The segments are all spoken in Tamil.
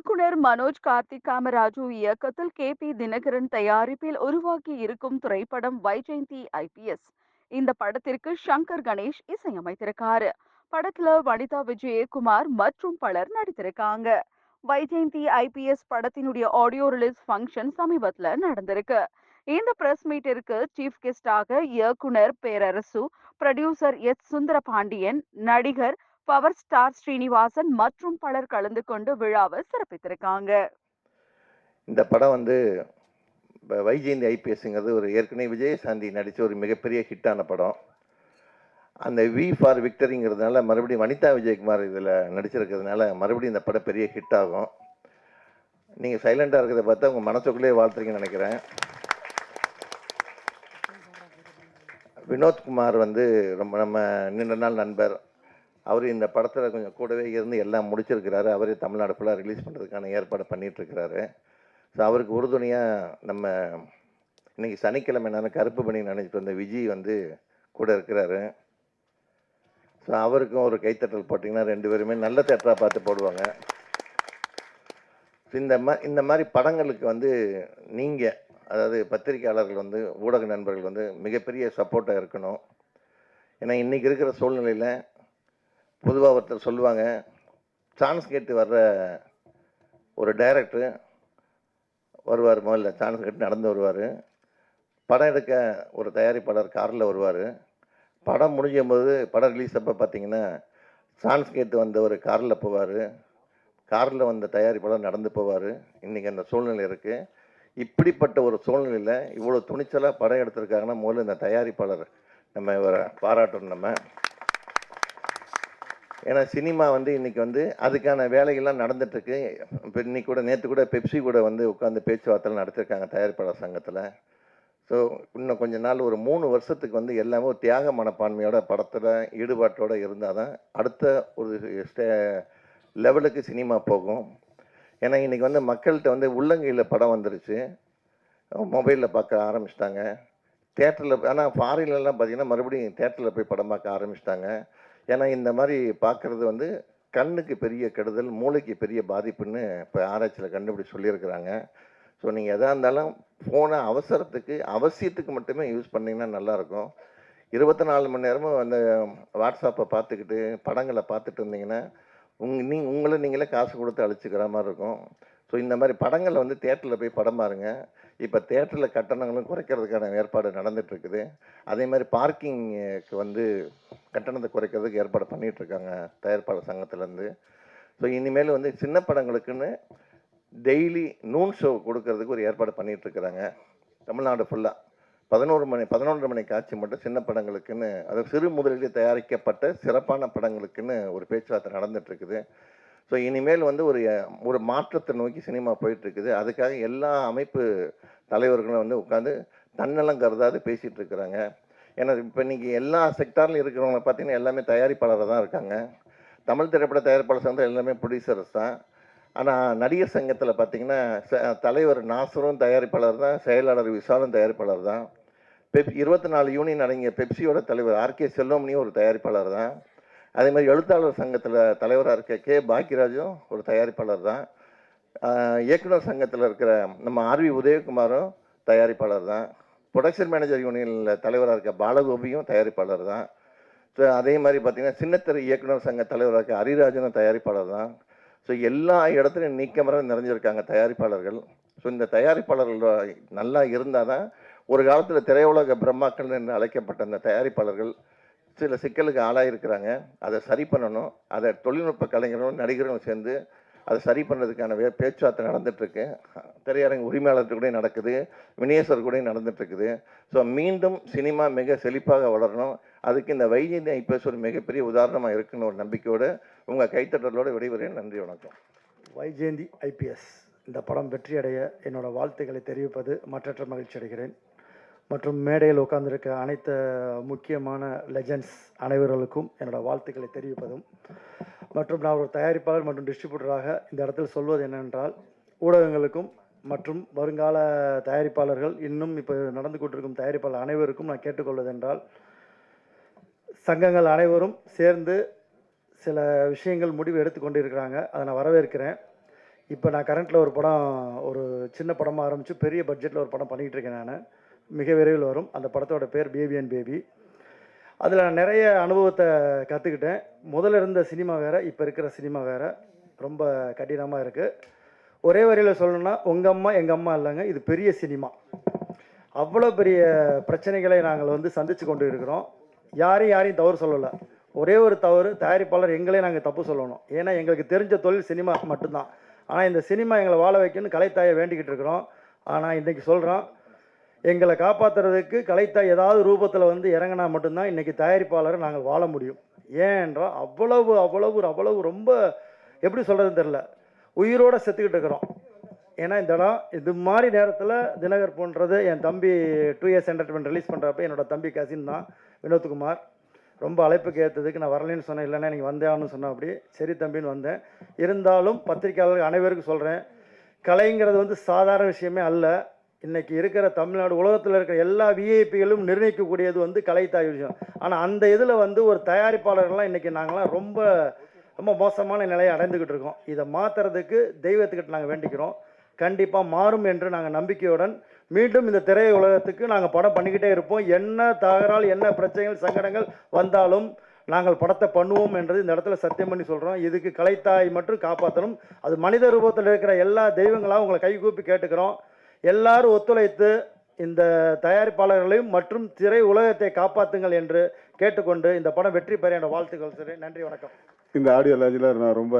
இயக்குனர் மனோஜ் கார்த்திக் காமராஜு இயக்கத்தில் கே. பி. தினகரன் தயாரிப்பில் உருவாக்கி இருக்கும் திரைப்படம் வைஜெயந்தி ஐபிஎஸ் இந்த படத்திற்கு சங்கர் கணேஷ் இசையமைத்திருக்காரு. படத்துல வனிதா விஜயகுமார் மற்றும் பலர் நடித்திருக்காங்க. வைஜெயந்தி ஐபிஎஸ் படத்தினுடைய ஆடியோ ரிலீஸ் ஃபங்க்ஷன் சமீபத்துல நடந்திருக்கு. இந்த பிரஸ் மீட்டிற்கு சீஃப் கெஸ்டாக இயக்குனர் பேரரசு ப்ரொடியூசர் எஸ். சுந்தர பாண்டியன் நடிகர் பவர் ஸ்டார் ஸ்ரீனிவாசன் மற்றும் பலர் கலந்து கொண்டு விழாவை சிறப்பித்திருக்காங்க. இந்த படம் வந்து வைஜெயந்தி ஐபிஎஸ்ங்கிறது ஒரு ஏற்கனவே விஜயசாந்தி நடித்த ஒரு மிகப்பெரிய ஹிட்டான படம். அந்த வி ஃபார் விக்டரிங்கிறதுனால மறுபடியும் வனிதா விஜயகுமார் இதில் நடிச்சிருக்கிறதுனால மறுபடியும் இந்த படம் பெரிய ஹிட் ஆகும். நீங்கள் சைலண்டாக இருக்கிறத பார்த்தா உங்கள் மனசுக்குள்ளேயே வாழ்த்துறீங்கன்னு நினைக்கிறேன். வினோத்குமார் வந்து ரொம்ப நம்ம நீண்ட நாள் நண்பர். அவர் இந்த படத்தில் கொஞ்சம் கூடவே இருந்து எல்லாம் முடிச்சிருக்கிறாரு. அவரே தமிழ்நாடு ஃபுல்லாக ரிலீஸ் பண்ணுறதுக்கான ஏற்பாடு பண்ணிகிட்ருக்கிறாரு ஸோ அவருக்கு உறுதுணையாக நம்ம இன்னைக்கு சனிக்கிழமை நான் கருப்பு பண்ணி நினைச்சிட்டு வந்த விஜய் வந்து கூட இருக்கிறாரு. ஸோ அவருக்கும் ஒரு கைத்தட்டல் போட்டிங்கன்னா ரெண்டு பேருமே நல்ல தேட்டராக பார்த்து போடுவாங்க. இந்த மா இந்த மாதிரி படங்களுக்கு வந்து நீங்கள் அதாவது பத்திரிக்கையாளர்கள் வந்து ஊடக நண்பர்கள் வந்து மிகப்பெரிய சப்போர்ட்டாக இருக்கணும். ஏன்னா இன்றைக்கி இருக்கிற சூழ்நிலையில் பொதுவாக ஒருத்தர் சொல்லுவாங்க சான்ஸ் கேட்டு வர்ற ஒரு டைரக்டரு வருவார் முதல்ல சான்ஸ் கேட்டு நடந்து வருவார். படம் எடுக்க ஒரு தயாரிப்பாளர் காரில் வருவார். படம் முடிஞ்சும்போது போது படம் ரிலீஸ் அப்போ பார்த்தீங்கன்னா சான்ஸ் கேட்டு வந்த ஒரு காரில் போவார். காரில் வந்த தயாரிப்பாளர் நடந்து போவார். இன்றைக்கி அந்த சூழ்நிலை இருக்குது இப்படிப்பட்ட ஒரு சூழ்நிலையில் இவ்வளோ துணிச்சலாக படம் எடுத்திருக்காங்கன்னா முதல்ல இந்த தயாரிப்பாளர் நம்ம இவரை பாராட்டணும் நம்ம. ஏன்னா சினிமா வந்து இன்னைக்கு வந்து அதுக்கான வேலைகள்லாம் நடந்துட்டுருக்கு. இப்போ இன்னைக்கு கூட நேற்று கூட பெப்சி கூட வந்து உட்காந்து பேச்சுவார்த்தை நடத்திருக்காங்க தயாரிப்பாளர் சங்கத்தில். ஸோ இன்னும் கொஞ்ச நாள் ஒரு மூணு வருஷத்துக்கு வந்து எல்லாமே ஒரு தியாக மனப்பான்மையோட படத்தில் ஈடுபாட்டோடு இருந்தால் தான் அடுத்த ஒரு ஸ்டே லெவலுக்கு சினிமா போகும். ஏன்னா இன்றைக்கி வந்து மக்கள்கிட்ட வந்து உள்ளங்கையில் படம் வந்துருச்சு. மொபைலில் பார்க்க ஆரம்பிச்சிட்டாங்க. தேட்டரில் ஆனால் ஃபாரின்லலாம் பார்த்தீங்கன்னா மறுபடியும் தேட்டரில் போய் படம் பார்க்க ஆரம்பிச்சிட்டாங்க. ஏன்னா இந்த மாதிரி பார்க்குறது வந்து கண்ணுக்கு பெரிய கெடுதல் மூளைக்கு பெரிய பாதிப்புன்னு இப்போ ஆராய்ச்சியில் கண்டுபிடி சொல்லியிருக்கிறாங்க. ஸோ நீங்கள் எதாக இருந்தாலும் ஃபோனை அவசரத்துக்கு அவசியத்துக்கு மட்டுமே யூஸ் பண்ணிங்கன்னா நல்லாயிருக்கும். இருபத்தி நாலு மணி நேரமும் அந்த வாட்ஸ்அப்பை பார்த்துக்கிட்டு படங்களை பார்த்துட்டு இருந்தீங்கன்னா உங் நீ உங்களை நீங்களே காசு கொடுத்து அழிச்சிக்கிற மாதிரி இருக்கும். ஸோ இந்த மாதிரி படங்களை வந்து தேட்டரில் போய் படம் பாருங்க. இப்போ தேட்டரில் கட்டணங்களும் குறைக்கிறதுக்கான ஏற்பாடு நடந்துகிட்ருக்குது அதே மாதிரி பார்க்கிங்க்கு வந்து கட்டணத்தை குறைக்கிறதுக்கு ஏற்பாடு பண்ணிட்டு இருக்காங்க தயாரிப்பாளர் சங்கத்திலேருந்து. ஸோ இனிமேல் வந்து சின்ன படங்களுக்குன்னு டெய்லி நூன் ஷோ கொடுக்கறதுக்கு ஒரு ஏற்பாடு பண்ணிகிட்ருக்குறாங்க தமிழ்நாடு ஃபுல்லாக பதினோரு மணி பதினொன்று மணி காட்சி மட்டும் சின்ன படங்களுக்குன்னு அது சிறு முதலீடு தயாரிக்கப்பட்ட சிறப்பான படங்களுக்குன்னு ஒரு பேச்சுவார்த்தை நடந்துகிட்ருக்குது ஸோ இனிமேல் வந்து ஒரு ஒரு மாற்றத்தை நோக்கி சினிமா போயிட்டு இருக்குது அதுக்காக எல்லா அமைப்பு தலைவர்களும் வந்து உட்காந்து தன்னலம் கருதாது பேசிகிட்டு இருக்கிறாங்க ஏன்னா இப்போ இன்னைக்கு எல்லா செக்டார்லையும் இருக்கிறவங்க பார்த்தீங்கன்னா எல்லாமே தயாரிப்பாளராக தான் இருக்காங்க. தமிழ் திரைப்பட தயாரிப்பாளர் சங்கம் எல்லாமே ப்ரொடியூசர்ஸ் தான். ஆனால் நடிகர் சங்கத்தில் பார்த்தீங்கன்னா ச- தலைவர் நாசரும் தயாரிப்பாளர் தான் செயலாளர் விசாலும் தயாரிப்பாளர் தான். பெப் இருபத்தி நாலு யூனியன் அடங்கிய பெப்சியோட தலைவர் ஆர்கே செல்வமணியும் ஒரு தயாரிப்பாளர் தான். அதே மாதிரி எழுத்தாளர் சங்கத்தில் தலைவராக இருக்க கே பாக்கியராஜும் ஒரு தயாரிப்பாளர் தான். இயக்குனர் சங்கத்தில் இருக்கிற நம்ம ஆர்வி உதயகுமாரும் தயாரிப்பாளர் தான். ப்ரொடக்ஷன் மேனேஜர் யூனியனில் தலைவராக இருக்க பாலகோபியும் தயாரிப்பாளர் தான். ஸோ அதே மாதிரி பார்த்தீங்கன்னா சின்னத்திரை இயக்குனர் சங்க தலைவராக இருக்க ஹரிராஜனும் தயாரிப்பாளர் தான். ஸோ எல்லா இடத்துலையும் நீக்கமரம் நிறைஞ்சிருக்காங்க தயாரிப்பாளர்கள். ஸோ இந்த தயாரிப்பாளர்கள் நல்லா இருந்தால் தான் ஒரு காலத்தில் திரையுலக பிரம்மாக்கள் என்று அழைக்கப்பட்ட அந்த தயாரிப்பாளர்கள் சில சிக்கலுக்கு ஆளாயிருக்கிறாங்க. அதை சரி பண்ணணும். அதை தொழில்நுட்ப கலைஞர்களும் நடிகர்களும் சேர்ந்து அதை சரி பண்ணுறதுக்கான வே பேச்சுவார்த்தை நடந்துகிட்ருக்கு திரையரங்கு உரிமையாளர்கள் கூட நடக்குது. வினேசர் கூட நடந்துகிட்ருக்குது ஸோ மீண்டும் சினிமா மிக செழிப்பாக வளரணும். அதுக்கு இந்த வைஜெயந்தி ஐபிஎஸ் ஒரு மிகப்பெரிய உதாரணமாக இருக்குன்னு ஒரு நம்பிக்கையோடு உங்கள் கைத்தட்டலோடு விடைபெறேன் நன்றி வணக்கம். வைஜெயந்தி ஐபிஎஸ். இந்த படம் வெற்றியடைய என்னோடய வாழ்த்துக்களை தெரிவிப்பது மற்றற்ற மகிழ்ச்சி அடைகிறேன். மற்றும் மேடையில் உட்கார்ந்திருக்க அனைத்து முக்கியமான லெஜண்ட்ஸ் அனைவர்களுக்கும் என்னோடய வாழ்த்துக்களை தெரிவிப்பதும் மற்றும் நான் ஒரு தயாரிப்பாளர் மற்றும் டிஸ்ட்ரிபியூட்டராக இந்த இடத்தில் சொல்வது என்னென்றால் ஊடகங்களுக்கும் மற்றும் வருங்கால தயாரிப்பாளர்கள் இன்னும் இப்போ நடந்து கொண்டிருக்கும் தயாரிப்பாளர் அனைவருக்கும் நான் கேட்டுக்கொள்வதென்றால் சங்கங்கள் அனைவரும் சேர்ந்து சில விஷயங்கள் முடிவு எடுத்து கொண்டிருக்கிறாங்க. அதை நான் வரவேற்கிறேன். இப்போ நான் கரண்ட்டில் ஒரு படம் ஒரு சின்ன படமாக ஆரம்பித்து பெரிய பட்ஜெட்டில் ஒரு படம் பண்ணிகிட்டு இருக்கேன் நான். மிக விரைவில் வரும். அந்த படத்தோட பேர் பேபி அண்ட் பேபி அதில் நான் நிறைய அனுபவத்தை கற்றுக்கிட்டேன் முதல்ல இருந்த சினிமா வேறு இப்போ இருக்கிற சினிமா வேறு. ரொம்ப கடினமாக இருக்குது ஒரே வரியில் சொல்லணும்னா உங்கள் அம்மா எங்கள் அம்மா இல்லைங்க. இது பெரிய சினிமா. அவ்வளோ பெரிய பிரச்சனைகளை நாங்கள் வந்து சந்தித்து கொண்டு இருக்கிறோம். யாரையும் யாரையும் தவறு சொல்லலை. ஒரே ஒரு தவறு தயாரிப்பாளர் எங்களே நாங்கள் தப்பு சொல்லணும். ஏன்னா எங்களுக்கு தெரிஞ்ச தொழில் சினிமா மட்டும்தான். ஆனால் இந்த சினிமா எங்களை வாழ வைக்கணும்னு கலைத்தாயை வேண்டிக்கிட்டு இருக்கிறோம். ஆனால் இன்றைக்கி சொல்கிறோம் எங்களை காப்பாற்றுறதுக்கு கலைத்தாய் ஏதாவது ரூபத்தில் வந்து இறங்கினா மட்டும்தான் இன்றைக்கி தயாரிப்பாளரை நாங்கள் வாழ முடியும். ஏன்றால் அவ்வளவு அவ்வளவு அவ்வளவு ரொம்ப எப்படி சொல்கிறதுன்னு தெரில உயிரோட செத்துக்கிட்டு இருக்கிறோம். ஏன்னா இந்த இடம் இது மாதிரி நேரத்தில் தினகர் போன்றது என் தம்பி டூ இயர்ஸ் என்டர்டைன்மெண்ட் ரிலீஸ் பண்ணுறப்ப என்னோட தம்பி கசின் தான் வினோத்குமார். ரொம்ப அழைப்புக்கு ஏற்றதுக்கு நான் வரலைன்னு சொன்னேன். இல்லைன்னா எனக்கு வந்தேன்னு சொன்னேன் அப்படி. சரி தம்பின்னு வந்தேன். இருந்தாலும் பத்திரிக்கையாளர்கள் அனைவருக்கும் சொல்கிறேன் கலைங்கிறது வந்து சாதாரண விஷயமே அல்ல. இன்றைக்கி இருக்கிற தமிழ்நாடு உலகத்தில் இருக்கிற எல்லா விஐபிகளும் நிர்ணயிக்கக்கூடியது வந்து கலைத்தாய் விஷயம். ஆனால் அந்த இதில் வந்து ஒரு தயாரிப்பாளர்கள்லாம் இன்றைக்கி நாங்களாம் ரொம்ப ரொம்ப மோசமான நிலையை அடைந்துக்கிட்டு இருக்கோம். இதை மாற்றுறதுக்கு தெய்வத்துக்கிட்ட நாங்கள் வேண்டிக்கிறோம். கண்டிப்பாக மாறும் என்று நாங்கள் நம்பிக்கையுடன் மீண்டும் இந்த திரை உலகத்துக்கு நாங்கள் படம் பண்ணிக்கிட்டே இருப்போம். என்ன தகரால் என்ன பிரச்சனைகள் சங்கடங்கள் வந்தாலும் நாங்கள் படத்தை பண்ணுவோம் என்றது இந்த இடத்துல சத்தியம் பண்ணி சொல்கிறோம் இதுக்கு கலைத்தாய் மட்டும் காப்பாற்றணும் அது மனித ரூபத்தில் இருக்கிற எல்லா தெய்வங்களாக உங்களை கைகூப்பி கேட்டுக்கிறோம். எல்லாரும் ஒத்துழைத்து இந்த தயாரிப்பாளர்களையும் மற்றும் திரை உலகத்தை காப்பாற்றுங்கள் என்று கேட்டுக்கொண்டு இந்த படம் வெற்றி பெற என்ற வாழ்த்துக்கள் சரி நன்றி வணக்கம். இந்த ஆடியோ லாஞ்சில் நான் ரொம்ப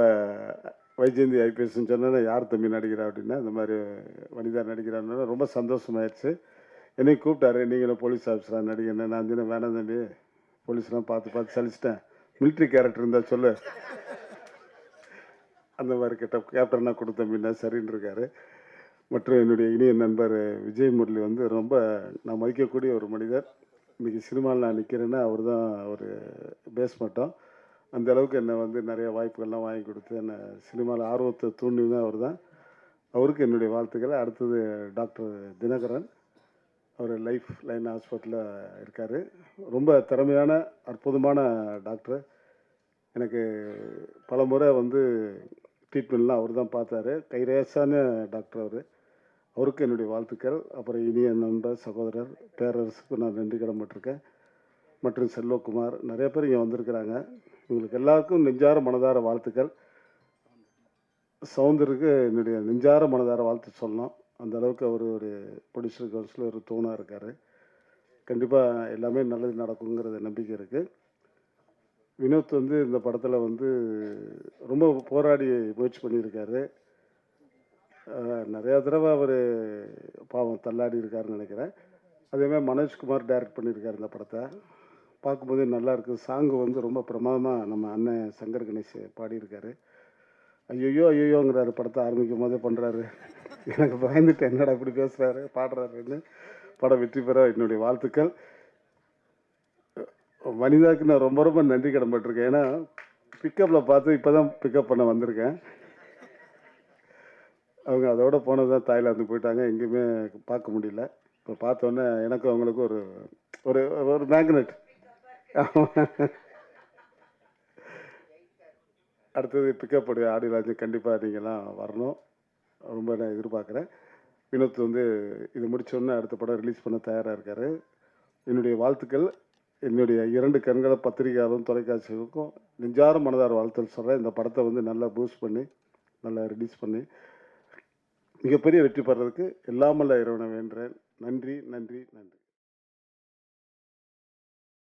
வைஜெயந்தி ஐபிஎஸ்ன்னு சொன்னேன்னா யார் தம்பி நடிக்கிறா அப்படின்னா இந்த மாதிரி வனிதா நடிக்கிறான்னு ரொம்ப சந்தோஷமாயிடுச்சு. என்னை கூப்பிட்டாரு நீங்களும் போலீஸ் ஆஃபீஸராக நடிகன்னு நான் தினம் வேணாம் தம்பி போலீஸ்லாம் பார்த்து பார்த்து சலிச்சிட்டேன். மிலிட்ரி கேரக்டர் இருந்தால் சொல்லு. அந்த மாதிரி கிட்ட கேப்டனாக கொடுத்தம்பின்னா சரின்னு இருக்காரு மற்றும் என்னுடைய இனிய நண்பர் விஜய் முரளி வந்து ரொம்ப நான் மதிக்கக்கூடிய ஒரு மனிதர். இன்றைக்கி சினிமாவில் நான் நிற்கிறேன்னா அவர் தான் ஒரு பேஸ் மட்டும். அந்த அளவுக்கு என்னை வந்து நிறைய வாய்ப்புகள்லாம் வாங்கி கொடுத்து என்னை சினிமாவில் ஆர்வத்தை தூண்டினது அவர் தான். அவருக்கு என்னுடைய வாழ்த்துக்களை. அடுத்தது டாக்டர் தினகரன். அவர் லைஃப் லைன் ஹாஸ்பிட்டலில் இருக்கார். ரொம்ப திறமையான அற்புதமான டாக்டர். எனக்கு பல முறை வந்து ட்ரீட்மெண்ட்லாம் அவர் தான் பார்த்தாரு. கைரேசான டாக்டர் அவர். அவருக்கு என்னுடைய வாழ்த்துக்கள். அப்புறம் இனிய நண்பர் சகோதரர் பேரரசுக்கு நான் நன்றி கடன்பட்டிருக்கேன் மற்றும் செல்வகுமார் நிறைய பேர் இங்கே வந்திருக்கிறாங்க. இவங்களுக்கு எல்லாருக்கும் நெஞ்சார மனதார வாழ்த்துக்கள். சவுந்தருக்கு என்னுடைய நெஞ்சார மனதார வாழ்த்து சொல்லணும். அந்த அளவுக்கு அவர் ஒரு ப்ரொடியூசர் கவுன்சில் ஒரு தூணாக இருக்கார். கண்டிப்பாக எல்லாமே நல்லது நடக்குங்கிறது நம்பிக்கை இருக்குது வினோத் வந்து இந்த படத்தில் வந்து ரொம்ப போராடி முயற்சி பண்ணியிருக்காரு. நிறையா தடவை அவர் பாவம் தள்ளாடி இருக்காருன்னு நினைக்கிறேன். அதேமாதிரி மனோஜ்குமார் டைரக்ட் பண்ணியிருக்காரு இந்த படத்தை. பார்க்கும்போதே நல்லா இருக்குது சாங்கு வந்து ரொம்ப பிரமாதமாக நம்ம அண்ணன் சங்கர் கணேஷ் பாடியிருக்காரு. ஐயோ ஐயோங்கிறாரு படத்தை ஆரம்பிக்கும் போதே பண்ணுறாரு எனக்கு பயந்துட்டு என்னடா இப்படி பேசுகிறாரு பாடுறாருன்னு. படம் வெற்றி பெற என்னுடைய வாழ்த்துக்கள். வனிதாவுக்கு நான் ரொம்ப ரொம்ப நன்றி கடன்பட்டிருக்கேன் ஏன்னா பிக்கப்பில் பார்த்து இப்போ தான் பிக்கப் பண்ண வந்திருக்கேன். அவங்க அதோட போனது தான் தாய்லாந்து போயிட்டாங்க. எங்கேயுமே பார்க்க முடியல. இப்போ பார்த்தோன்னே எனக்கும் அவங்களுக்கும் ஒரு ஒரு ஒரு மேக்னெட் அடுத்தது பிக்கப் உடைய ஆடியோ கண்டிப்பாக நீங்கள்லாம் வரணும். ரொம்ப நான் எதிர்பார்க்குறேன். வினோத் வந்து இது முடிச்சோடனே அடுத்த படம் ரிலீஸ் பண்ண தயாராக இருக்கார். என்னுடைய வாழ்த்துக்கள். என்னுடைய இரண்டு கண்களை பத்திரிகையாளரும் தொலைக்காட்சிகளுக்கும் நெஞ்சார மனதார வாழ்த்தல் சொல்கிறேன் இந்த படத்தை வந்து நல்லா பூஸ்ட் பண்ணி நல்லா ரிலீஸ் பண்ணி மிகப்பெரிய வெற்றி பெறதுக்கு எல்லாமல்ல இறைவனை வேண்டேன் நன்றி நன்றி நன்றி.